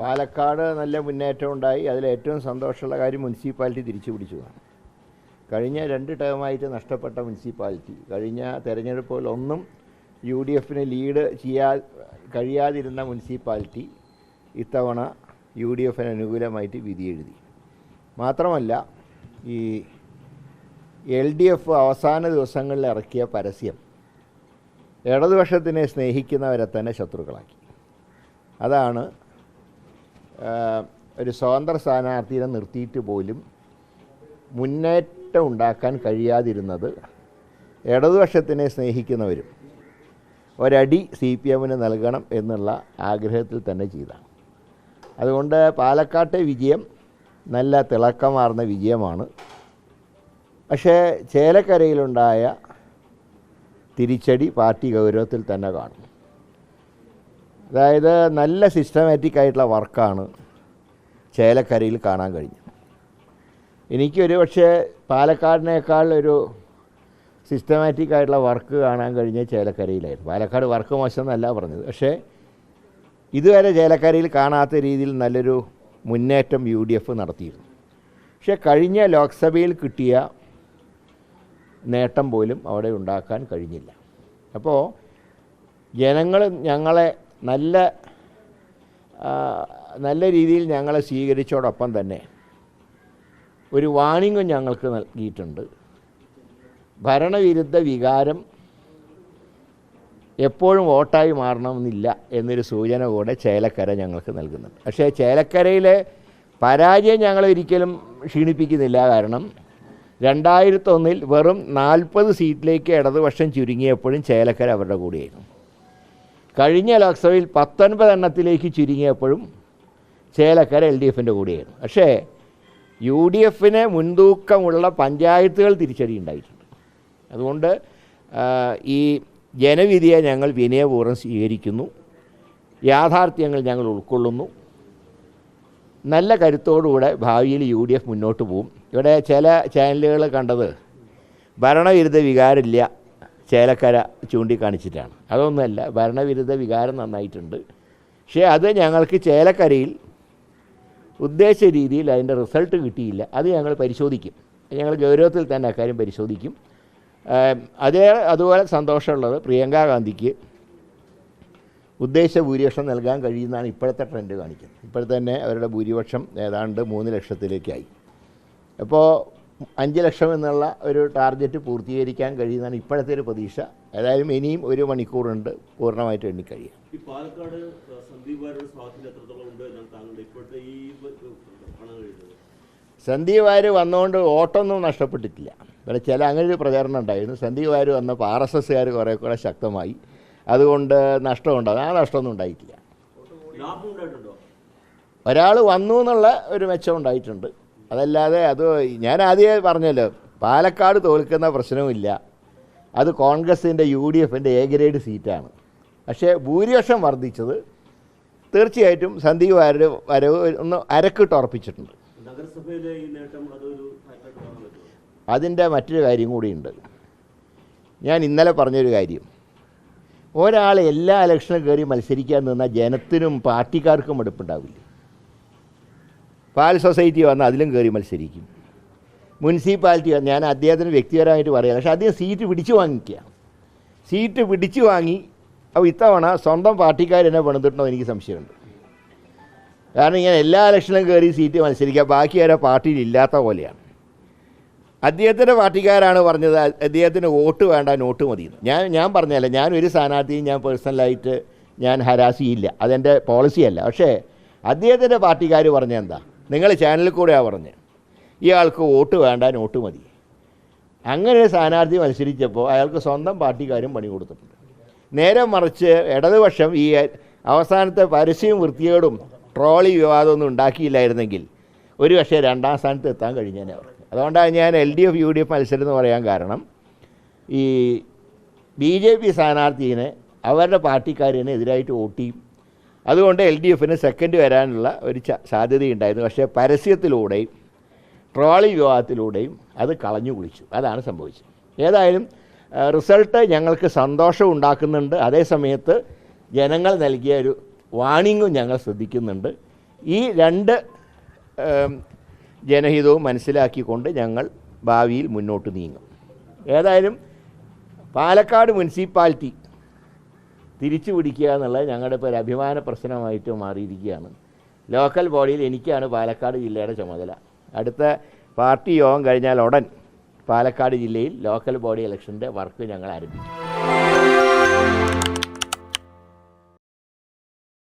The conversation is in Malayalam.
പാലക്കാട് നല്ല മുന്നേറ്റം ഉണ്ടായി. അതിൽ ഏറ്റവും സന്തോഷമുള്ള കാര്യം മുനിസിപ്പാലിറ്റി തിരിച്ചു പിടിച്ചതാണ്. കഴിഞ്ഞ രണ്ട് ടേമായിട്ട് നഷ്ടപ്പെട്ട മുനിസിപ്പാലിറ്റി. കഴിഞ്ഞ തെരഞ്ഞെടുപ്പിൽ ഒന്നും യു ഡി എഫിന് ലീഡ് ചെയ്യാ കഴിയാതിരുന്ന മുനിസിപ്പാലിറ്റി ഇത്തവണ യു ഡി എഫിന് അനുകൂലമായിട്ട് വിധി എഴുതി. മാത്രമല്ല ഈ എൽ ഡി എഫ് അവസാന ദിവസങ്ങളിൽ ഇറക്കിയ പരസ്യം ഇടതുപക്ഷത്തിനെ സ്നേഹിക്കുന്നവരെ തന്നെ ശത്രുക്കളാക്കി. അതാണ് ഒരു സ്വതന്ത്ര സ്ഥാനാർത്ഥിയെ നിർത്തിയിട്ട് പോലും മുന്നേറ്റം ഉണ്ടാക്കാൻ കഴിയാതിരുന്നത് ഇടതുപക്ഷത്തിനെ സ്നേഹിക്കുന്നവരും ഒരടി സി പി എമ്മിന് നൽകണം എന്നുള്ള ആഗ്രഹത്തിൽ തന്നെ ചെയ്താണ്. അതുകൊണ്ട് പാലക്കാട്ടെ വിജയം നല്ല തിളക്കമാർന്ന വിജയമാണ്. പക്ഷേ ചേലക്കരയിലുണ്ടായ തിരിച്ചടി പാർട്ടി ഗൗരവത്തിൽ തന്നെ കാണും. അതായത് നല്ല സിസ്റ്റമാറ്റിക് ആയിട്ടുള്ള വർക്കാണ് ചേലക്കരയിൽ കാണാൻ കഴിഞ്ഞു എനിക്കൊരു പക്ഷേ പാലക്കാടിനേക്കാൾ ഒരു സിസ്റ്റമാറ്റിക് ആയിട്ടുള്ള വർക്ക് കാണാൻ കഴിഞ്ഞ ചേലക്കരയിലായിരുന്നു. പാലക്കാട് വർക്ക് മോശം എന്നല്ല പറഞ്ഞത്. പക്ഷേ ഇതുവരെ ചേലക്കരയിൽ കാണാത്ത രീതിയിൽ നല്ലൊരു മുന്നേറ്റം യു ഡി എഫ് നടത്തിയിരുന്നു. പക്ഷേ കഴിഞ്ഞ ലോക്സഭയിൽ കിട്ടിയ നേട്ടം പോലും അവിടെ ഉണ്ടാക്കാൻ കഴിഞ്ഞില്ല. അപ്പോൾ ജനങ്ങൾ ഞങ്ങളെ നല്ല നല്ല രീതിയിൽ ഞങ്ങളെ സ്വീകരിച്ചോടൊപ്പം തന്നെ ഒരു വാണിംഗും ഞങ്ങൾക്ക് നൽകിയിട്ടുണ്ട്. ഭരണവിരുദ്ധ വികാരം എപ്പോഴും വോട്ടായി മാറണമെന്നില്ല എന്നൊരു സൂചന കൂടെ ചേലക്കര ഞങ്ങൾക്ക് നൽകുന്നുണ്ട്. പക്ഷേ ചേലക്കരയിലെ പരാജയം ഞങ്ങൾ ഒരിക്കലും ക്ഷീണിപ്പിക്കുന്നില്ല. കാരണം രണ്ടായിരത്തൊന്നിൽ വെറും നാൽപ്പത് സീറ്റിലേക്ക് ഇടതുപക്ഷം ചുരുങ്ങിയപ്പോഴും ചേലക്കര അവരുടെ കൂടെയായിരുന്നു. കഴിഞ്ഞ ലോക്സഭയിൽ പത്തൊൻപത് എണ്ണത്തിലേക്ക് ചുരുങ്ങിയപ്പോഴും ചേലക്കര എൽ ഡി എഫിന്റെ കൂടെയായിരുന്നു. പക്ഷേ യു ഡി എഫിന് മുൻതൂക്കമുള്ള പഞ്ചായത്തുകൾ തിരിച്ചടി ഉണ്ടായിട്ടുണ്ട് അതുകൊണ്ട് ഈ ജനവിധിയെ ഞങ്ങൾ വിനയപൂർവം സ്വീകരിക്കുന്നു. യാഥാർത്ഥ്യങ്ങൾ ഞങ്ങൾ ഉൾക്കൊള്ളുന്നു. നല്ല കരുത്തോടുകൂടെ ഭാവിയിൽ യു ഡി എഫ് മുന്നോട്ട് പോകും ഇവിടെ ചില ചാനലുകൾ കണ്ടത് ഭരണവിരുദ്ധ വികാരമില്ല. ചേലക്കര ചൂണ്ടിക്കാണിച്ചിട്ടാണ്. അതൊന്നുമല്ല ഭരണവിരുദ്ധ വികാരം നന്നായിട്ടുണ്ട്. പക്ഷേ അത് ഞങ്ങൾക്ക് ചേലക്കരയിൽ ഉദ്ദേശ രീതിയിൽ അതിന്റെ റിസൾട്ട് കിട്ടിയില്ല. അത് ഞങ്ങൾ പരിശോധിക്കും. ഞങ്ങൾ ഗൗരവത്തിൽ തന്നെ അക്കാര്യം പരിശോധിക്കും. അതേ അതുപോലെ സന്തോഷമുള്ളത് പ്രിയങ്ക ഗാന്ധിക്ക് ഉദ്ദേശ ഭൂരിപക്ഷം നൽകാൻ കഴിയുന്നതാണ് ഇപ്പോഴത്തെ ട്രെൻഡ് കാണിക്കുന്നത്. ഇപ്പോഴത്തെ തന്നെ അവരുടെ ഭൂരിപക്ഷം ഏതാണ്ട് മൂന്ന് ലക്ഷത്തിലേക്കായി. അപ്പോൾ അഞ്ച് ലക്ഷം എന്നുള്ള ഒരു ടാർഗറ്റ് പൂർത്തീകരിക്കാൻ കഴിയുന്നതാണ് ഇപ്പോഴത്തെ ഒരു പ്രതീക്ഷ. ഏതായാലും ഇനിയും ഒരു മണിക്കൂറുണ്ട് പൂർണമായിട്ട് എണ്ണിക്കഴിയാം ഈ പാലക്കാട് സന്ദീപ് വാര്യരുടെ സ്വാധീനം എത്രത്തോളം ഉണ്ട് എന്നാണ് താങ്കളുടെ ഇപ്പോഴത്തെ ഈ കഴിയുന്നത് സന്ദീപ് വാര് വന്നുകൊണ്ട് ഓട്ടൊന്നും നഷ്ടപ്പെട്ടിട്ടില്ല. ഇവിടെ ചില അങ്ങനെ ഒരു പ്രചാരണം ഉണ്ടായിരുന്നു. സന്ദീപ് വാര് വന്നപ്പോൾ ആർ എസ് എസ്സുകാർ കുറേ കൂടെ ശക്തമായി. അതുകൊണ്ട് നഷ്ടമുണ്ടാകും ആ നഷ്ടമൊന്നും ഉണ്ടായിട്ടില്ല. ഒരാൾ വന്നു എന്നുള്ള ഒരു മെച്ചം ഉണ്ടായിട്ടുണ്ട്. അതല്ലാതെ അത് ഞാൻ ആദ്യമേ പറഞ്ഞല്ലോ പാലക്കാട് തോൽക്കുന്ന പ്രശ്നവുമില്ല. അത് കോൺഗ്രസിന്റെ യു ഡി എഫിന്റെ എ ഗ്രേഡ് സീറ്റാണ്. പക്ഷേ ഭൂരിപക്ഷം വർദ്ധിച്ചത് തീർച്ചയായിട്ടും സന്ദീപ് വാരുടെ വരവ് ഒന്ന് അരക്കിട്ട് ഉറപ്പിച്ചിട്ടുണ്ട്. അതിന്റെ മറ്റൊരു കാര്യം കൂടിയുണ്ട്. ഞാൻ ഇന്നലെ പറഞ്ഞൊരു കാര്യം. ഒരാൾ എല്ലാ ഇലക്ഷനും കയറി മത്സരിക്കാൻ നിന്നാൽ ജനത്തിനും പാർട്ടിക്കാർക്കും എടുപ്പുണ്ടാവില്ല. പാൽ സൊസൈറ്റി വന്നാൽ അതിലും കയറി മത്സരിക്കും. മുനിസിപ്പാലിറ്റി ഞാൻ അദ്ദേഹത്തിന് വ്യക്തിപരമായിട്ട് പറയാം. പക്ഷേ അദ്ദേഹം സീറ്റ് പിടിച്ചു വാങ്ങിക്കുക. സീറ്റ് പിടിച്ചു വാങ്ങി. അപ്പോൾ ഇത്തവണ സ്വന്തം പാർട്ടിക്കാർ എന്നെ പണിതിട്ടുണ്ടോ എനിക്ക് സംശയമുണ്ട്. കാരണം ഇങ്ങനെ എല്ലാ ഇലക്ഷനിലും കയറി സീറ്റ് മത്സരിക്കുക ബാക്കി ആരോ പാർട്ടിയിൽ ഇല്ലാത്ത പോലെയാണ്. അദ്ദേഹത്തിന്റെ പാർട്ടിക്കാരാണ് പറഞ്ഞത് അദ്ദേഹത്തിന് വോട്ട് വേണ്ട നോട്ട് മതി ഞാൻ ഞാൻ പറഞ്ഞല്ല ഞാൻ ഒരു സ്ഥാനാർത്ഥിയും ഞാൻ പേഴ്സണലായിട്ട് ഞാൻ ഹരാസ് ചെയ്യില്ല അതെന്റെ പോളിസിയല്ല. പക്ഷേ അദ്ദേഹത്തിന്റെ പാർട്ടിക്കാർ പറഞ്ഞ എന്താ? നിങ്ങൾ ചാനലിൽ കൂടെയാണ് പറഞ്ഞത് ഇയാൾക്ക് വോട്ട് വേണ്ട നോട്ട് മതി. അങ്ങനെ ഒരു സ്ഥാനാർത്ഥി മത്സരിച്ചപ്പോൾ അയാൾക്ക് സ്വന്തം പാർട്ടിക്കാരും പണി കൊടുത്തിട്ടുണ്ട്. നേരെ മറിച്ച് ഇടതുപക്ഷം ഈ അവസാനത്തെ പരസ്യവും വൃത്തികേടും ട്രോളി വിവാദമൊന്നും ഉണ്ടാക്കിയില്ലായിരുന്നെങ്കിൽ ഒരു പക്ഷേ രണ്ടാം സ്ഥാനത്ത് എത്താൻ കഴിഞ്ഞേനെ അവർക്ക്. അതുകൊണ്ടാണ് ഞാൻ L D F U D F മത്സരം എന്ന് പറയാൻ കാരണം ഈ ബി ജെ പി സ്ഥാനാർത്ഥിനെ അവരുടെ പാർട്ടിക്കാരനെ എതിരായിട്ട് വോട്ട് ചെയ്യും. അതുകൊണ്ട് എൽ ഡി എഫിന് സെക്കൻഡ് വരാനുള്ള ഒരു സാധ്യതയുണ്ടായിരുന്നു. പക്ഷേ പരസ്യത്തിലൂടെയും ട്രോളി വിവാഹത്തിലൂടെയും അത് കളഞ്ഞു കുളിച്ചു. അതാണ് സംഭവിച്ചത്. ഏതായാലും റിസൾട്ട് ഞങ്ങൾക്ക് സന്തോഷം ഉണ്ടാക്കുന്നുണ്ട്. അതേസമയത്ത് ജനങ്ങൾ നൽകിയ ഒരു വാണിങ്ങും ഞങ്ങൾ ശ്രദ്ധിക്കുന്നുണ്ട്. ഈ രണ്ട് ജനഹിതവും മനസ്സിലാക്കിക്കൊണ്ട് ഞങ്ങൾ ഭാവിയിൽ മുന്നോട്ട് നീങ്ങും. ഏതായാലും പാലക്കാട് മുനിസിപ്പാലിറ്റി തിരിച്ചു പിടിക്കുക എന്നുള്ളത് ഞങ്ങളുടെ ഇപ്പോൾ ഒരു അഭിമാന പ്രശ്നമായിട്ട് മാറിയിരിക്കുകയാണ്. ലോക്കൽ ബോഡിയിൽ എനിക്കാണ് പാലക്കാട് ജില്ലയുടെ ചുമതല. അടുത്ത പാർട്ടി യോഗം കഴിഞ്ഞാൽ ഉടൻ പാലക്കാട് ജില്ലയിൽ ലോക്കൽ ബോഡി ഇലക്ഷന്റെ വർക്ക് ഞങ്ങൾ ആരംഭിക്കും.